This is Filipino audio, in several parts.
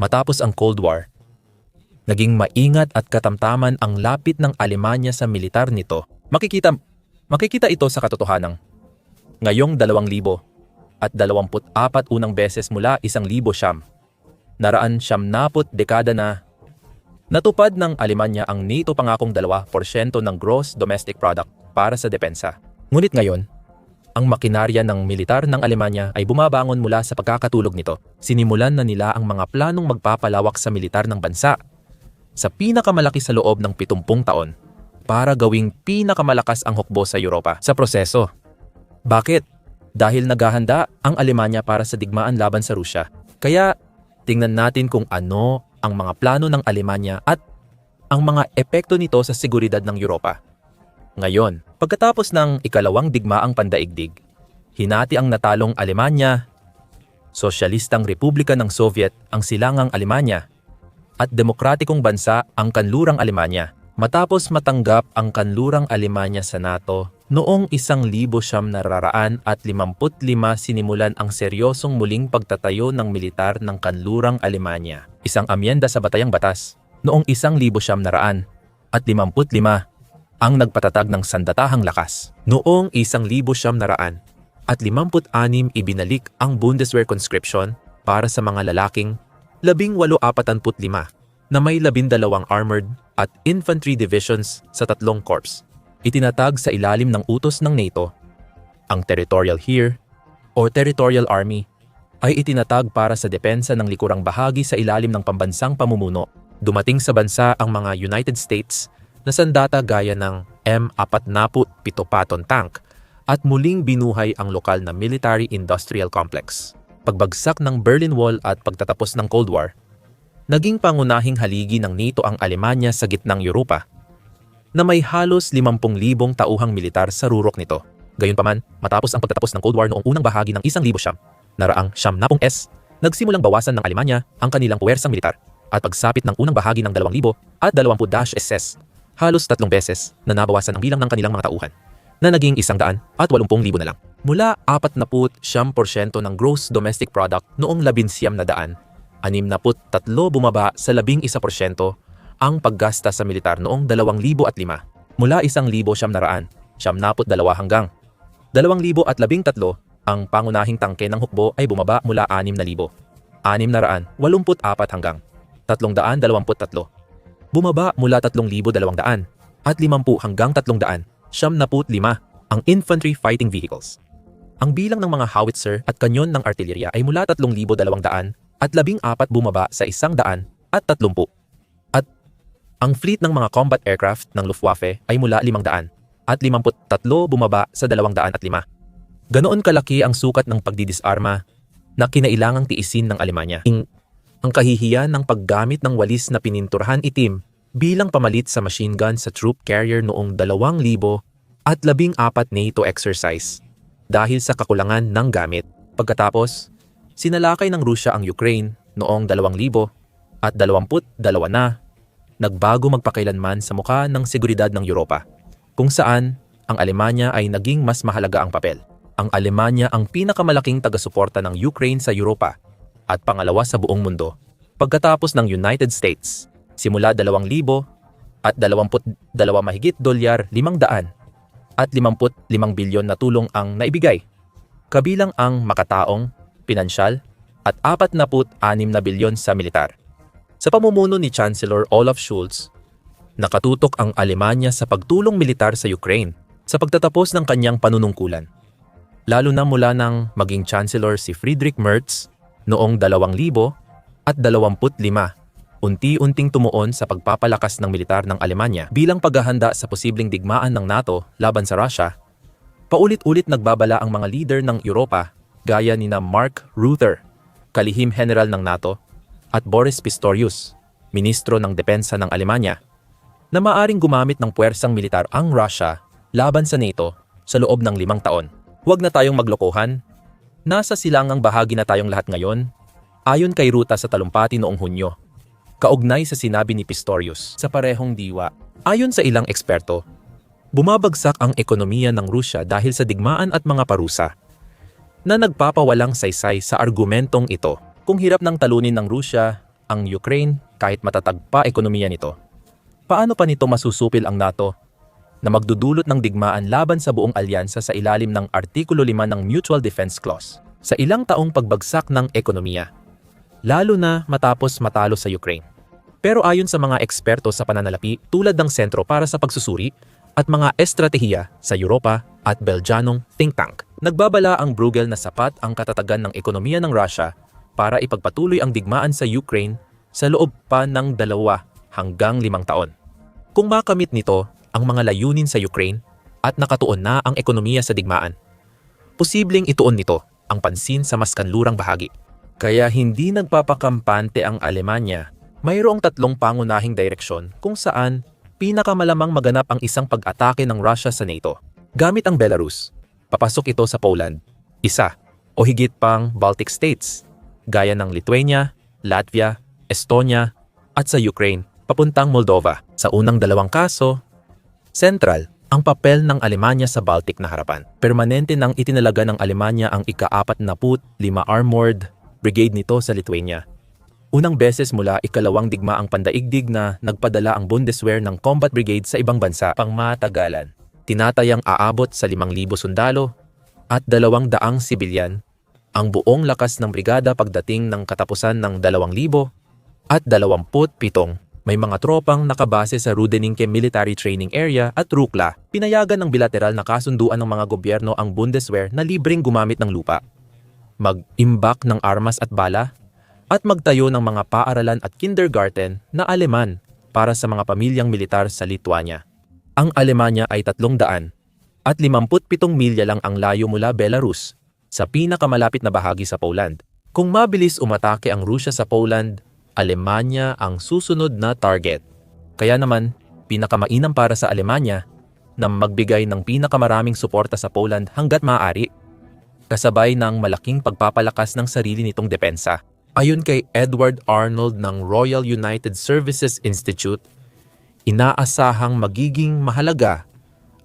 Matapos ang Cold War, naging maingat at katamtaman ang lapit ng Alemanya sa militar nito. Makikita, makikita ito sa katotohanan. Ngayong 2,000 at 24 unang beses mula 1,000 siyam. Naraan siyam naput dekada na natupad ng Alemanya ang NATO pangakong 2% ng gross domestic product para sa depensa. Ngunit ngayon, ang makinarya ng militar ng Alemanya ay bumabangon mula sa pagkakatulog nito. Sinimulan na nila ang mga planong magpapalawak sa militar ng bansa sa pinakamalaki sa loob ng 70 taon para gawing pinakamalakas ang hukbo sa Europa sa proseso. Bakit? Dahil naghahanda ang Alemanya para sa digmaan laban sa Rusya. Kaya tingnan natin kung ano ang mga plano ng Alemanya at ang mga epekto nito sa seguridad ng Europa. Ngayon, pagkatapos ng ikalawang digmaang pandaigdig, hinati ang natalong Alemanya, Sosyalistang Republika ng Soviet ang silangang Alemanya, at demokratikong bansa ang kanlurang Alemanya matapos matanggap ang kanlurang Alemanya sa NATO noong 1955 sinimulan ang seryosong muling pagtatayo ng militar ng kanlurang Alemanya. Isang amyenda sa Batayang Batas noong 1955 ang nagpatatag ng sandatahang lakas. Noong isang libo siyam naraan at 56 ibinalik ang Bundeswehr conscription para sa mga lalaking 1845 na may 12 armored at infantry divisions sa tatlong corps. Itinatag sa ilalim ng utos ng NATO. Ang Territorial Here o Territorial Army ay itinatag para sa depensa ng likurang bahagi sa ilalim ng pambansang pamumuno. Dumating sa bansa ang mga United States na sandata gaya ng M47 Patton tank at muling binuhay ang lokal na military-industrial complex. Pagbagsak ng Berlin Wall at pagtatapos ng Cold War, naging pangunahing haligi ng NATO ang Alemanya sa gitnang Europa na may halos 50,000 tauhang militar sa rurok nito. Gayunpaman, matapos ang pagtatapos ng Cold War noong unang bahagi ng 1,000 siyam, naraang siyam na pong S, nagsimulang bawasan ng Alemanya ang kanilang puwersang militar at pagsapit ng unang bahagi ng 2,000 at 20 SS, halos tatlong beses na nabawasan ang bilang ng kanilang mga tauhan na naging isang daan at 80,000 na lang. Mula 40% ng gross domestic product noong 11 na daan 63 bumaba sa 11% ang paggasta sa militar noong 2005 mula 1,000 siyam naraan, siyam naput dalawa hanggang 2013 ang pangunahing tangke ng hukbo ay bumaba mula 6,000, 684 hanggang 323. Bumaba mula 3,200 at 50 hanggang 300, siyam naput lima ang infantry fighting vehicles. Ang bilang ng mga howitzer at kanyon ng artillerya ay mula 3,200 at labing apat bumaba sa isang daan at tatlumpu. At ang fleet ng mga combat aircraft ng Luftwaffe ay mula limang daan at limamput tatlo bumaba sa dalawang daan at lima. Ganoon kalaki ang sukat ng pagdidisarma na kinailangang tiisin ng Alemanya. Ing, ang kahihiyan ng paggamit ng walis na pininturahan itim bilang pamalit sa machine gun sa troop carrier noong 2,000 at 14 NATO exercise dahil sa kakulangan ng gamit. Pagkatapos, Sinalakay ng Rusya ang Ukraine noong 2000 at 22 na nagbago magpakailanman sa mukha ng seguridad ng Europa, kung saan ang Alemanya ay naging mas mahalaga ang papel. Ang Alemanya ang pinakamalaking taga-suporta ng Ukraine sa Europa at pangalawa sa buong mundo pagkatapos ng United States simula 2,000 at 22 mahigit dolyar 500 at 55 bilyon na tulong ang naibigay, kabilang ang makataong pinansyal at 46 na bilyon sa militar. Sa pamumuno ni Chancellor Olaf Scholz, nakatutok ang Alemanya sa pagtulong militar sa Ukraine sa pagtatapos ng kanyang panunungkulan. Lalo na mula nang maging Chancellor si Friedrich Merz noong 2000 at 25, unti-unting tumuon sa pagpapalakas ng militar ng Alemanya bilang paghahanda sa posibleng digmaan ng NATO laban sa Russia. Paulit-ulit nagbabala ang mga leader ng Europa gaya ni na Mark Ruther, kalihim general ng NATO, at Boris Pistorius, ministro ng depensa ng Alemanya, na maaring gumamit ng puwersang militar ang Russia laban sa NATO sa loob ng limang taon. Huwag na tayong maglokohan. Nasa silangang bahagi na tayong lahat ngayon, ayon kay Ruta sa talumpati noong Hunyo. Kaugnay sa sinabi ni Pistorius sa parehong diwa. Ayon sa ilang eksperto, bumabagsak ang ekonomiya ng Rusya dahil sa digmaan at mga parusa na nagpapawalang saysay sa argumentong ito. Kung hirap ng talunin ng Rusya ang Ukraine kahit matatag pa ekonomiya nito. Paano pa nito masusupil ang NATO na magdudulot ng digmaan laban sa buong alyansa sa ilalim ng Artikulo 5 ng Mutual Defense Clause sa ilang taong pagbagsak ng ekonomiya, lalo na matapos matalo sa Ukraine. Pero ayon sa mga eksperto sa pananalapi tulad ng Sentro para sa Pagsusuri at mga estratehiya sa Europa at Belgianong think tank, nagbabala ang Bruegel na sapat ang katatagan ng ekonomiya ng Russia para ipagpatuloy ang digmaan sa Ukraine sa loob pa ng dalawa hanggang limang taon. Kung makamit nito ang mga layunin sa Ukraine at nakatuon na ang ekonomiya sa digmaan, posibleng ituon nito ang pansin sa mas kanlurang bahagi. Kaya hindi nagpapakampante ang Alemanya. Mayroong tatlong pangunahing direksyon kung saan pinakamalamang maganap ang isang pag-atake ng Russia sa NATO. Gamit ang Belarus, papasok ito sa Poland, isa o higit pang Baltic states, gaya ng Lithuania, Latvia, Estonia, at sa Ukraine papuntang Moldova. Sa unang dalawang kaso, Central, ang papel ng Alemanya sa Baltic na harapan. Permanente nang itinalaga ng Alemanya ang ika-apat na put, lima armored brigade nito sa Lithuania. Unang beses mula ikalawang digmaang pandaigdig na nagpadala ang Bundeswehr ng combat brigade sa ibang bansa pang matagalan. Tinatayang aabot sa 5,000 sundalo at 200 sibilyan ang buong lakas ng brigada pagdating ng katapusan ng 2,000 at 27 may mga tropang nakabase sa Rudeninke Military Training Area at Rukla. Pinayagan ng bilateral na kasunduan ng mga gobyerno ang Bundeswehr na libreng gumamit ng lupa. Mag-imbak ng armas at bala at magtayo ng mga paaralan at kindergarten na Aleman para sa mga pamilyang militar sa Lithuania. Ang Alemanya ay 300 at 57 milya lang ang layo mula Belarus sa pinakamalapit na bahagi sa Poland. Kung mabilis umatake ang Rusya sa Poland, Alemanya ang susunod na target. Kaya naman, pinakamainam para sa Alemanya na magbigay ng pinakamaraming suporta sa Poland hanggat maaari, kasabay ng malaking pagpapalakas ng sarili nitong depensa. Ayon kay Edward Arnold ng Royal United Services Institute, inaasahang magiging mahalaga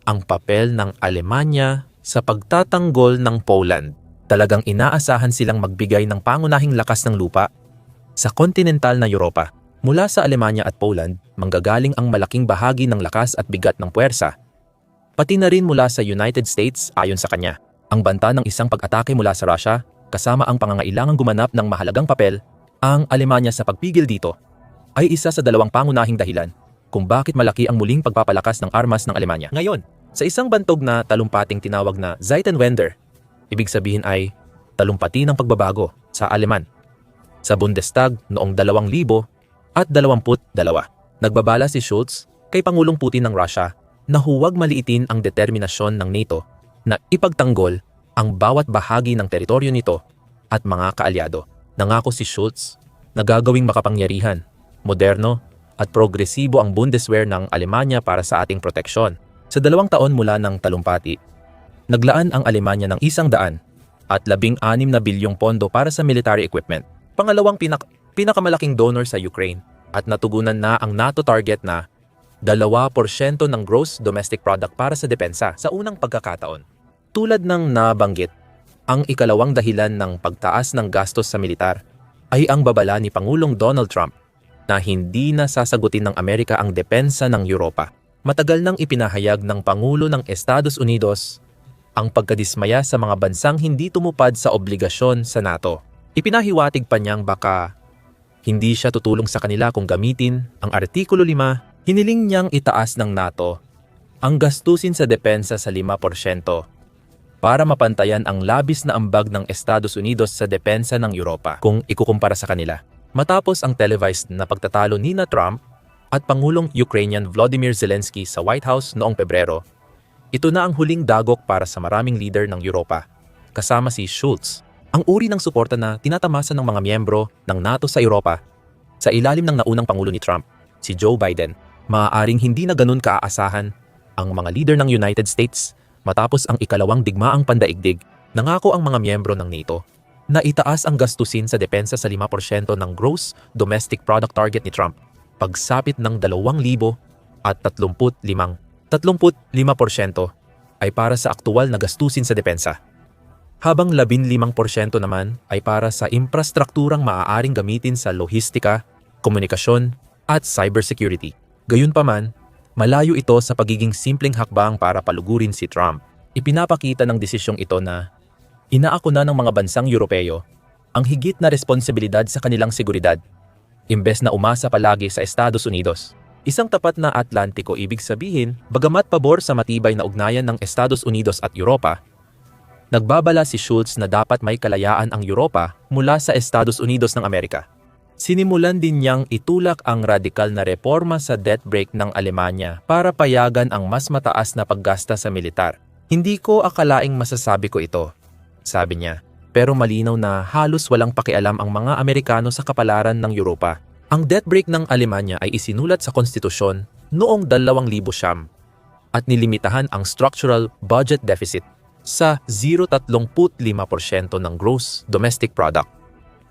ang papel ng Alemanya sa pagtatanggol ng Poland. Talagang inaasahan silang magbigay ng pangunahing lakas ng lupa sa kontinental na Europa, mula sa Alemanya at Poland, manggagaling ang malaking bahagi ng lakas at bigat ng puwersa. Pati na rin mula sa United States ayon sa kanya. Ang banta ng isang pag-atake mula sa Russia, kasama ang pangangailangang gumanap ng mahalagang papel, ang Alemanya sa pagpigil dito, ay isa sa dalawang pangunahing dahilan kung bakit malaki ang muling pagpapalakas ng armas ng Alemanya. Ngayon, sa isang bantog na talumpating tinawag na Zeitenwender, ibig sabihin ay talumpati ng pagbabago sa Aleman sa Bundestag noong 2000 at 22. Nagbabala si Schulz kay Pangulong Putin ng Russia na huwag maliitin ang determinasyon ng NATO na ipagtanggol ang bawat bahagi ng teritoryo nito at mga kaalyado. Nangako si Schulz na gagawing makapangyarihan, moderno at progresibo ang Bundeswehr ng Alemanya para sa ating proteksyon. Sa dalawang taon mula ng talumpati, naglaan ang Alemanya ng isang daan at labing anim na bilyong pondo para sa military equipment pangalawang pinak pinakamalaking donor sa Ukraine at natugunan na ang NATO target na 2% ng gross domestic product para sa depensa sa unang pagkakataon. Tulad ng nabanggit, ang ikalawang dahilan ng pagtaas ng gastos sa militar ay ang babala ni Pangulong Donald Trump na hindi na sasagutin ng Amerika ang depensa ng Europa. Matagal nang ipinahayag ng Pangulo ng Estados Unidos ang pagkadismaya sa mga bansang hindi tumupad sa obligasyon sa NATO Ipinahiwatig pa niyang baka hindi siya tutulong sa kanila kung gamitin ang Artikulo 5, hiniling niyang itaas ng NATO ang gastusin sa depensa sa 5% para mapantayan ang labis na ambag ng Estados Unidos sa depensa ng Europa kung ikukumpara sa kanila. Matapos ang televised na pagtatalo ni na Trump at Pangulong Ukrainian Volodymyr Zelensky sa White House noong Pebrero, ito na ang huling dagok para sa maraming leader ng Europa, kasama si Schulz ang uri ng suporta na tinatamasa ng mga miyembro ng NATO sa Europa sa ilalim ng naunang Pangulo ni Trump, si Joe Biden, maaaring hindi na ganun kaaasahan ang mga leader ng United States matapos ang ikalawang digmaang pandaigdig, nangako ang mga miyembro ng NATO na itaas ang gastusin sa depensa sa 5% ng gross domestic product target ni Trump, pagsapit ng 2,000 at 35. 35% ay para sa aktual na gastusin sa depensa habang 15% naman ay para sa infrastrukturang maaaring gamitin sa lohistika komunikasyon, at cybersecurity. Gayunpaman, malayo ito sa pagiging simpleng hakbang para palugurin si Trump. Ipinapakita ng desisyong ito na inaako na ng mga bansang Europeo ang higit na responsibilidad sa kanilang seguridad, imbes na umasa palagi sa Estados Unidos. Isang tapat na Atlantiko ibig sabihin, bagamat pabor sa matibay na ugnayan ng Estados Unidos at Europa, nagbabala si Schultz na dapat may kalayaan ang Europa mula sa Estados Unidos ng Amerika. Sinimulan din niyang itulak ang radikal na reforma sa debt break ng Alemanya para payagan ang mas mataas na paggasta sa militar. Hindi ko akalaing masasabi ko ito, sabi niya. Pero malinaw na halos walang pakialam ang mga Amerikano sa kapalaran ng Europa. Ang debt break ng Alemanya ay isinulat sa konstitusyon noong 2000 siyam at nilimitahan ang structural budget deficit sa 0.35% ng gross domestic product.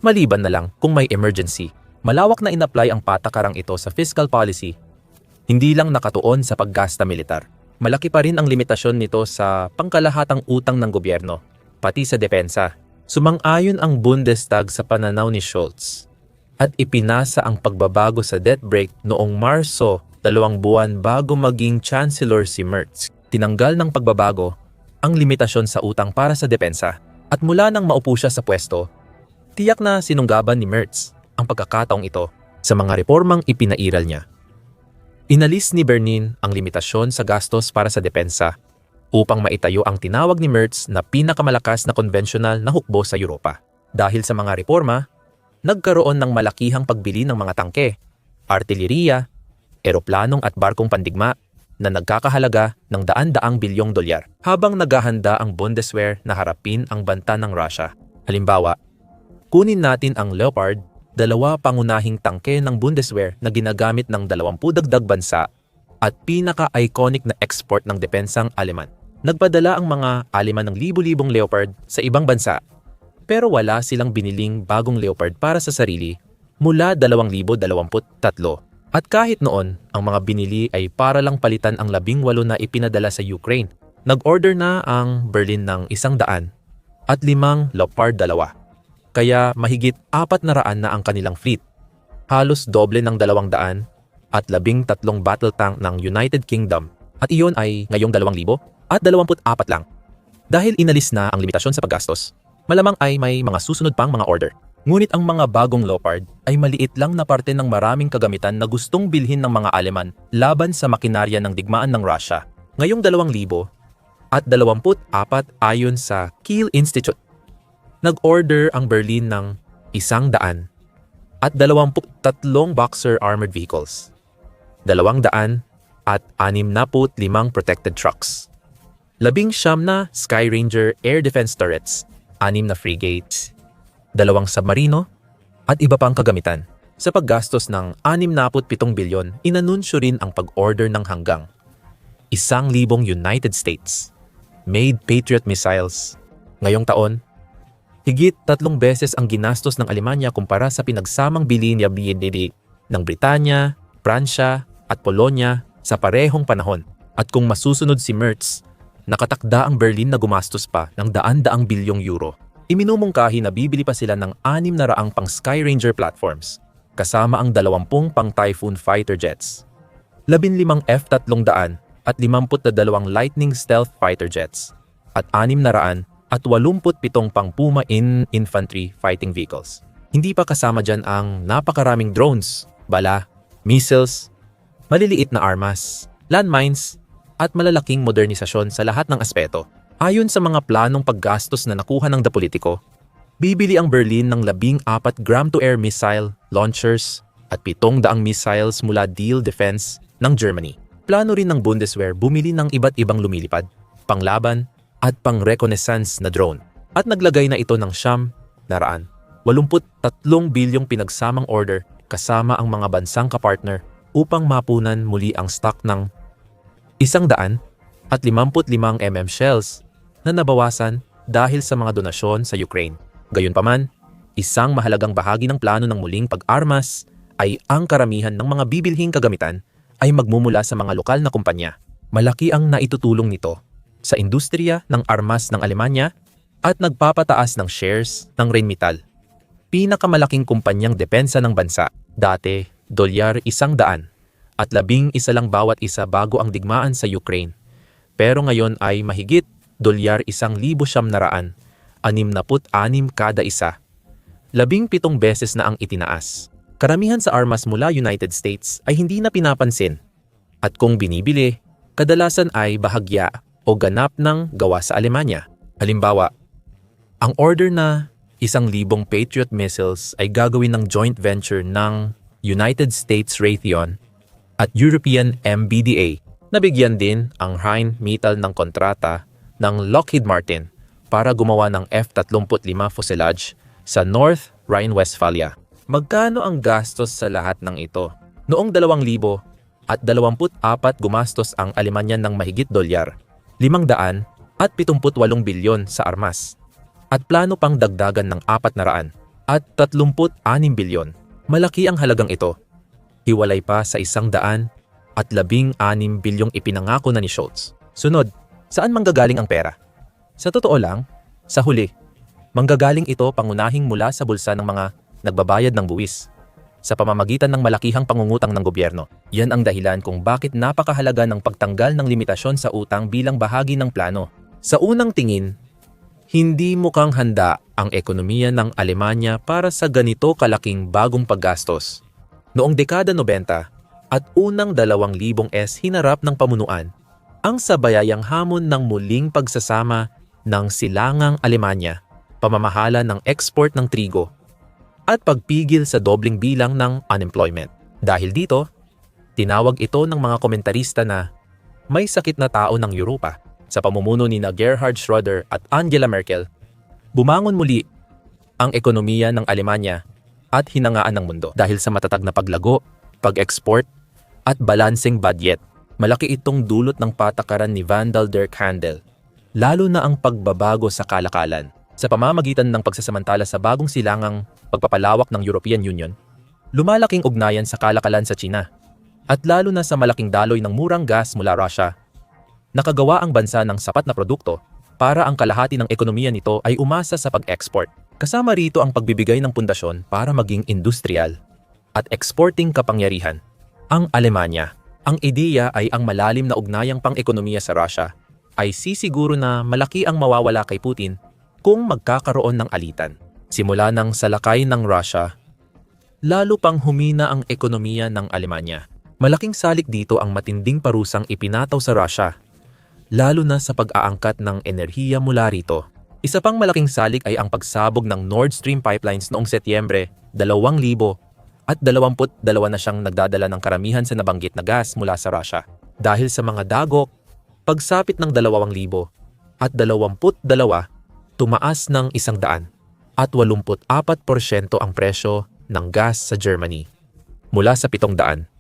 Maliban na lang kung may emergency, malawak na inapply ang patakarang ito sa fiscal policy, hindi lang nakatuon sa paggasta militar. Malaki pa rin ang limitasyon nito sa pangkalahatang utang ng gobyerno, pati sa depensa. Sumang-ayon ang Bundestag sa pananaw ni Schultz at ipinasa ang pagbabago sa debt break noong Marso, dalawang buwan bago maging Chancellor si Merz. Tinanggal ng pagbabago ang limitasyon sa utang para sa depensa at mula nang maupo siya sa pwesto, tiyak na sinunggaban ni Merz ang pagkakataong ito sa mga reformang ipinairal niya. Inalis ni Bernin ang limitasyon sa gastos para sa depensa upang maitayo ang tinawag ni Merz na pinakamalakas na konvensyonal na hukbo sa Europa. Dahil sa mga reforma, nagkaroon ng malakihang pagbili ng mga tangke, artileriya, eroplanong at barkong pandigma na nagkakahalaga ng daan-daang bilyong dolyar habang naghahanda ang Bundeswehr na harapin ang banta ng Russia. Halimbawa, kunin natin ang Leopard, dalawa pangunahing tangke ng Bundeswehr na ginagamit ng 20 dagdag bansa at pinaka-iconic na export ng depensang Aleman. Nagpadala ang mga Aleman ng libu-libong Leopard sa ibang bansa pero wala silang biniling bagong Leopard para sa sarili mula 2023. At kahit noon, ang mga binili ay para lang palitan ang labing walo na ipinadala sa Ukraine. Nag-order na ang Berlin ng isang daan at limang Leopard dalawa. Kaya mahigit apat na raan na ang kanilang fleet. Halos doble ng dalawang daan at labing tatlong battle tank ng United Kingdom. At iyon ay ngayong dalawang libo at dalawamput apat lang. Dahil inalis na ang limitasyon sa paggastos, malamang ay may mga susunod pang mga order. Ngunit ang mga bagong Leopard ay maliit lang na parte ng maraming kagamitan na gustong bilhin ng mga Aleman laban sa makinarya ng digmaan ng Russia. Ngayong 2000 at 24 ayon sa Kiel Institute, nag-order ang Berlin ng isang daan at 23 Boxer armored vehicles, dalawang daan at 65 protected trucks, labing siyam na Sky Ranger air defense turrets, anim na frigates, dalawang submarino, at iba pang kagamitan. Sa paggastos ng 67 bilyon, inanunsyo rin ang pag-order ng hanggang isang libong United States made Patriot missiles. Ngayong taon, higit tatlong beses ang ginastos ng Alemanya kumpara sa pinagsamang bilhin niya BND ng Britanya, Pransya at Polonya sa parehong panahon. At kung masusunod si Merz, nakatakda ang Berlin na gumastos pa ng daan-daang bilyong euro. Iminumungkahi na bibili pa sila ng anim na raang pang Sky Ranger platforms, kasama ang 20 pang Typhoon fighter jets, 15 F-300 at 52 Lightning Stealth fighter jets, at 600 at 87 pang Puma in infantry fighting vehicles. Hindi pa kasama dyan ang napakaraming drones, bala, missiles, maliliit na armas, landmines, at malalaking modernisasyon sa lahat ng aspeto. Ayon sa mga planong paggastos na nakuha ng Dapolitiko, bibili ang Berlin ng 14 gram-to-air missile launchers at 700 missiles mula Deal Defense ng Germany. Plano rin ng Bundeswehr bumili ng iba't ibang lumilipad, panglaban at pang-reconnaissance na drone. At naglagay na ito ng siyam na raan. 83 bilyong pinagsamang order kasama ang mga bansang kapartner upang mapunan muli ang stock ng isang daan at 55 mm shells na nabawasan dahil sa mga donasyon sa Ukraine. Gayunpaman, isang mahalagang bahagi ng plano ng muling pag-armas ay ang karamihan ng mga bibilhing kagamitan ay magmumula sa mga lokal na kumpanya. Malaki ang naitutulong nito sa industriya ng armas ng Alemanya at nagpapataas ng shares ng Rheinmetall, pinakamalaking kumpanyang depensa ng bansa. Dati, dolyar isang daan at labing isa lang bawat isa bago ang digmaan sa Ukraine. Pero ngayon ay mahigit dolyar isang libo siyam na raan, anim na put anim kada isa. Labing pitong beses na ang itinaas. Karamihan sa armas mula United States ay hindi na pinapansin. At kung binibili, kadalasan ay bahagya o ganap ng gawa sa Alemanya. Halimbawa, ang order na isang libong Patriot missiles ay gagawin ng joint venture ng United States Raytheon at European MBDA. Nabigyan din ang Rheinmetall ng kontrata ng Lockheed Martin para gumawa ng F-35 fuselage sa North Rhine-Westphalia. Magkano ang gastos sa lahat ng ito? Noong 2000 at 24 gumastos ang Alemanya ng mahigit dolyar, 500 at 78 bilyon sa armas. At plano pang dagdagan ng 400 at 36 bilyon. Malaki ang halagang ito. Hiwalay pa sa isang daan at labing anim bilyong ipinangako na ni Schultz. Sunod, saan manggagaling ang pera? Sa totoo lang, sa huli, manggagaling ito pangunahing mula sa bulsa ng mga nagbabayad ng buwis sa pamamagitan ng malakihang pangungutang ng gobyerno. Yan ang dahilan kung bakit napakahalaga ng pagtanggal ng limitasyon sa utang bilang bahagi ng plano. Sa unang tingin, hindi mukhang handa ang ekonomiya ng Alemanya para sa ganito kalaking bagong paggastos. Noong dekada 90 at unang 2,000 S hinarap ng pamunuan, ang sabayayang hamon ng muling pagsasama ng silangang Alemanya, pamamahala ng export ng trigo at pagpigil sa dobling bilang ng unemployment. Dahil dito, tinawag ito ng mga komentarista na may sakit na tao ng Europa sa pamumuno ni na Gerhard Schröder at Angela Merkel. Bumangon muli ang ekonomiya ng Alemanya at hinangaan ng mundo dahil sa matatag na paglago, pag-export at balancing budget. Malaki itong dulot ng patakaran ni Vandal der Kandel, lalo na ang pagbabago sa kalakalan sa pamamagitan ng pagsasamantala sa bagong silangang pagpapalawak ng European Union, lumalaking ugnayan sa kalakalan sa China at lalo na sa malaking daloy ng murang gas mula Russia. Nakagawa ang bansa ng sapat na produkto para ang kalahati ng ekonomiya nito ay umasa sa pag-export. Kasama rito ang pagbibigay ng pundasyon para maging industrial at exporting kapangyarihan. Ang Alemanya, ang ideya ay ang malalim na ugnayang pang-ekonomiya sa Russia ay sisiguro na malaki ang mawawala kay Putin kung magkakaroon ng alitan. Simula ng salakay ng Russia, lalo pang humina ang ekonomiya ng Alemanya. Malaking salik dito ang matinding parusang ipinataw sa Russia, lalo na sa pag-aangkat ng enerhiya mula rito. Isa pang malaking salik ay ang pagsabog ng Nord Stream pipelines noong Setyembre 2000 at 22 na siyang nagdadala ng karamihan sa nabanggit na gas mula sa Russia. Dahil sa mga dagok, pagsapit ng 2,000 at 22 tumaas ng isang daan at 84% ang presyo ng gas sa Germany mula sa 700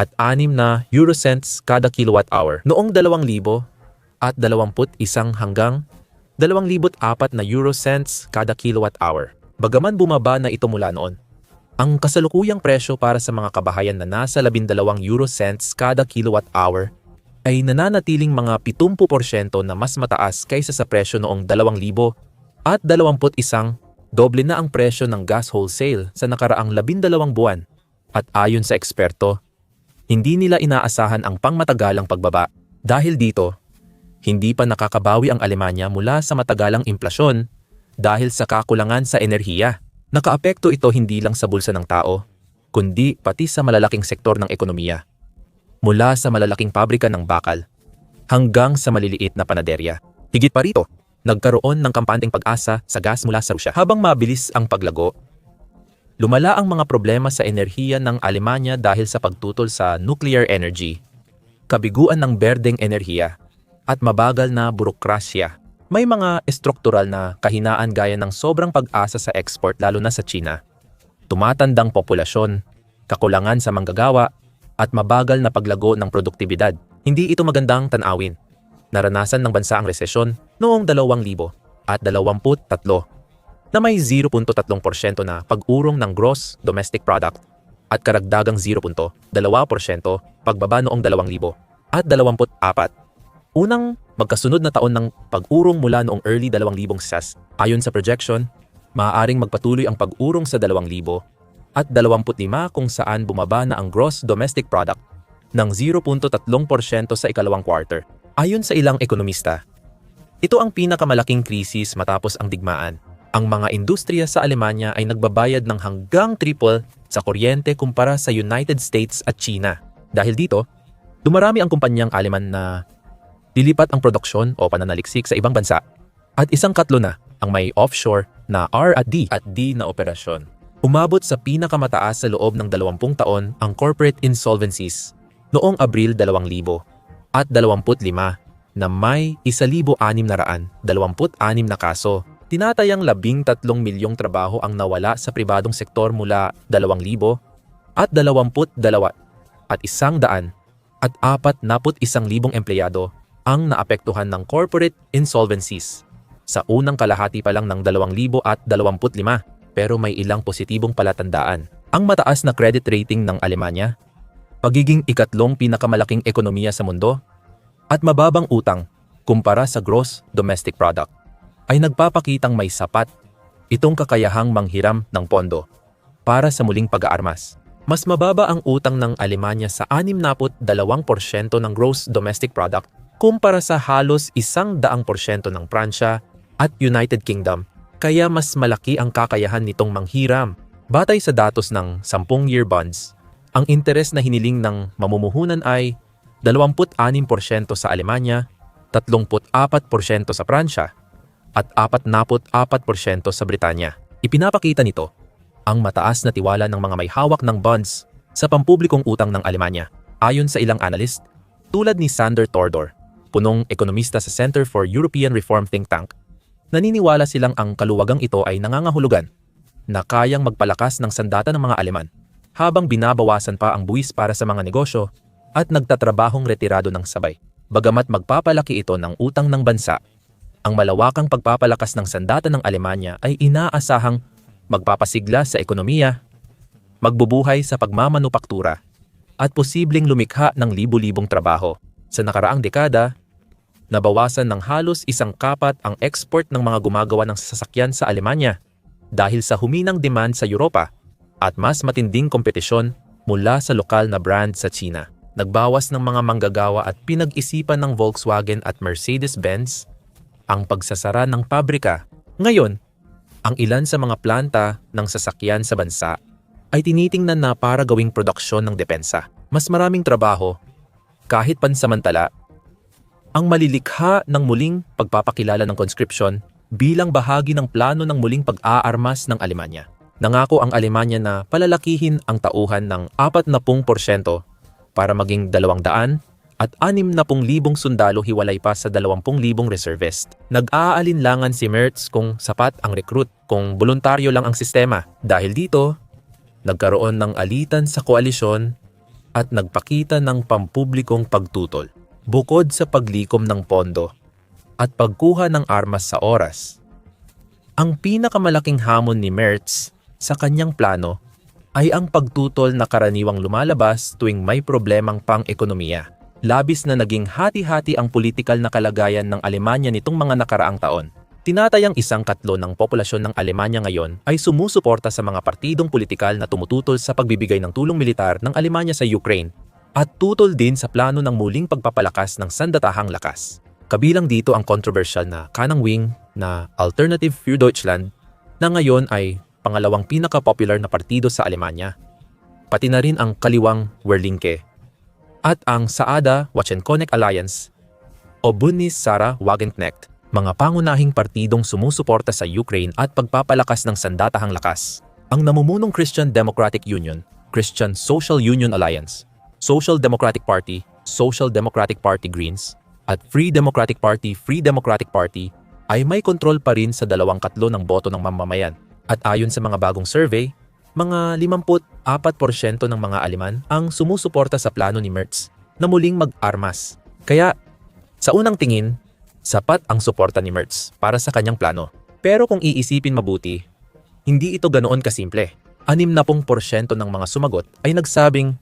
at 6 na eurocents kada kilowatt hour noong 2,000 at 21 hanggang 2,004 na eurocents kada kilowatt hour. Bagaman bumaba na ito mula noon, ang kasalukuyang presyo para sa mga kabahayan na nasa 12 eurocents kada kilowatt hour ay nananatiling mga 70% na mas mataas kaysa sa presyo noong 2,000 at 21 doble na ang presyo ng gas wholesale sa nakaraang 12 buwan. At ayon sa eksperto, hindi nila inaasahan ang pangmatagalang pagbaba. Dahil dito, hindi pa nakakabawi ang Alemanya mula sa matagalang implasyon dahil sa kakulangan sa enerhiya. Nakaapekto ito hindi lang sa bulsa ng tao, kundi pati sa malalaking sektor ng ekonomiya mula sa malalaking pabrika ng bakal hanggang sa maliliit na panaderya. Higit pa rito, nagkaroon ng kampanteng pag-asa sa gas mula sa Rusya. Habang mabilis ang paglago, lumala ang mga problema sa enerhiya ng Alemanya dahil sa pagtutol sa nuclear energy, kabiguan ng berdeng enerhiya, at mabagal na burokrasya. May mga estruktural na kahinaan gaya ng sobrang pag-asa sa export lalo na sa China, tumatandang populasyon, kakulangan sa manggagawa, at mabagal na paglago ng produktibidad. Hindi ito magandang tanawin. Naranasan ng bansa ang resesyon noong 2000 at 23 na may 0.3% na pag-urong ng gross domestic product at karagdagang 0.2% pagbaba noong 2000 at 24. Unang magkasunod na taon ng pag-urong mula noong early 2000 SAS. Ayon sa projection, maaaring magpatuloy ang pag-urong sa 2000 at 25 kung saan bumaba na ang gross domestic product ng 0.3% sa ikalawang quarter. Ayon sa ilang ekonomista, ito ang pinakamalaking krisis matapos ang digmaan. Ang mga industriya sa Alemanya ay nagbabayad ng hanggang triple sa kuryente kumpara sa United States at China. Dahil dito, dumarami ang kumpanyang Aleman na lilipat ang produksyon o pananaliksik sa ibang bansa. At isang katlo na ang may offshore na R at D at D na operasyon. Umabot sa pinakamataas sa loob ng 20 taon ang corporate insolvencies noong Abril 2000 at 25 na may 1,626 na kaso. Tinatayang 13 milyong trabaho ang nawala sa pribadong sektor mula 2,000 at 22 at isang daan at 41,000 empleyado ang naapektuhan ng corporate insolvencies sa unang kalahati pa lang ng 2025 pero may ilang positibong palatandaan. Ang mataas na credit rating ng Alemanya, pagiging ikatlong pinakamalaking ekonomiya sa mundo, at mababang utang kumpara sa gross domestic product ay nagpapakitang may sapat itong kakayahang manghiram ng pondo para sa muling pag-aarmas. Mas mababa ang utang ng Alemanya sa 62% ng gross domestic product kumpara sa halos 100% ng Pransya at United Kingdom, kaya mas malaki ang kakayahan nitong manghiram. Batay sa datos ng 10-year bonds, ang interes na hiniling ng mamumuhunan ay 26% sa Alemanya, 34% sa Pransya, at 44% sa Britanya. Ipinapakita nito ang mataas na tiwala ng mga may hawak ng bonds sa pampublikong utang ng Alemanya. Ayon sa ilang analyst, tulad ni Sander Tordor, punong ekonomista sa Center for European Reform think tank, naniniwala silang ang kaluwagang ito ay nangangahulugan na kayang magpalakas ng sandata ng mga Aleman habang binabawasan pa ang buwis para sa mga negosyo at nagtatrabahong retirado ng sabay. Bagamat magpapalaki ito ng utang ng bansa, ang malawakang pagpapalakas ng sandata ng Alemanya ay inaasahang magpapasigla sa ekonomiya, magbubuhay sa pagmamanupaktura, at posibleng lumikha ng libu-libong trabaho. Sa nakaraang dekada, nabawasan ng halos isang kapat ang export ng mga gumagawa ng sasakyan sa Alemanya dahil sa huminang demand sa Europa at mas matinding kompetisyon mula sa lokal na brand sa China. Nagbawas ng mga manggagawa at pinag-isipan ng Volkswagen at Mercedes-Benz ang pagsasara ng pabrika. Ngayon, ang ilan sa mga planta ng sasakyan sa bansa ay tinitingnan na para gawing produksyon ng depensa. Mas maraming trabaho, kahit pansamantala ang malilikha ng muling pagpapakilala ng conscription bilang bahagi ng plano ng muling pag-aarmas ng Alemanya. Nangako ang Alemanya na palalakihin ang tauhan ng 40% para maging 200 at 60,000 sundalo hiwalay pa sa 20,000 reservist. Nag-aalinlangan si Merz kung sapat ang recruit kung voluntaryo lang ang sistema. Dahil dito, nagkaroon ng alitan sa koalisyon at nagpakita ng pampublikong pagtutol bukod sa paglikom ng pondo at pagkuha ng armas sa oras. Ang pinakamalaking hamon ni Mertz sa kanyang plano ay ang pagtutol na karaniwang lumalabas tuwing may problemang pang-ekonomiya. Labis na naging hati-hati ang politikal na kalagayan ng Alemanya nitong mga nakaraang taon. Tinatayang isang katlo ng populasyon ng Alemanya ngayon ay sumusuporta sa mga partidong politikal na tumututol sa pagbibigay ng tulong militar ng Alemanya sa Ukraine at tutol din sa plano ng muling pagpapalakas ng sandatahang lakas. Kabilang dito ang controversial na kanang wing na Alternative für Deutschland na ngayon ay pangalawang pinaka-popular na partido sa Alemanya, pati na rin ang kaliwang Werlinke at ang Saada Wagenknecht Alliance o Bundes Sara Wagenknecht, mga pangunahing partidong sumusuporta sa Ukraine at pagpapalakas ng sandatahang lakas. Ang namumunong Christian Democratic Union, Christian Social Union Alliance Social Democratic Party, Social Democratic Party Greens, at Free Democratic Party, Free Democratic Party ay may kontrol pa rin sa dalawang katlo ng boto ng mamamayan. At ayon sa mga bagong survey, mga 54% ng mga Aleman ang sumusuporta sa plano ni Merz na muling mag-armas. Kaya, sa unang tingin, sapat ang suporta ni Merz para sa kanyang plano. Pero kung iisipin mabuti, hindi ito ganoon kasimple. 60% ng mga sumagot ay nagsabing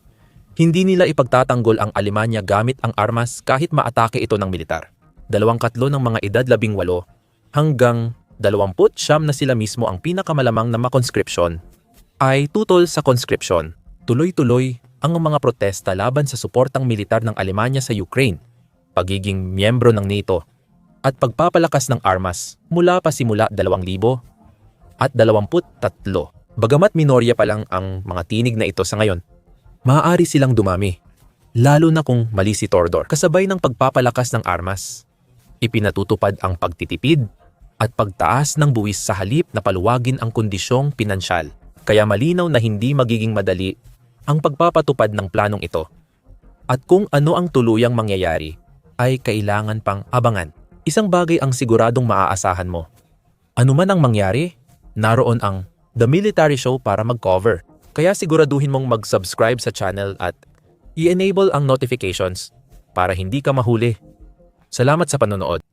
hindi nila ipagtatanggol ang Alemanya gamit ang armas kahit maatake ito ng militar. Dalawang katlo ng mga edad labing walo hanggang dalawamput siyam na sila mismo ang pinakamalamang na makonskripsyon ay tutol sa conscription. Tuloy-tuloy ang mga protesta laban sa suportang militar ng Alemanya sa Ukraine, pagiging miyembro ng NATO, at pagpapalakas ng armas mula pa simula 2000 at 23. Bagamat minorya pa lang ang mga tinig na ito sa ngayon, maaari silang dumami, lalo na kung mali si Tordor kasabay ng pagpapalakas ng armas. Ipinatutupad ang pagtitipid at pagtaas ng buwis sa halip na paluwagin ang kondisyong pinansyal. Kaya malinaw na hindi magiging madali ang pagpapatupad ng planong ito. At kung ano ang tuluyang mangyayari, ay kailangan pang abangan. Isang bagay ang siguradong maaasahan mo. Ano man ang mangyari, naroon ang The Military Show para mag-cover. Kaya siguraduhin mong mag-subscribe sa channel at i-enable ang notifications para hindi ka mahuli. Salamat sa panonood.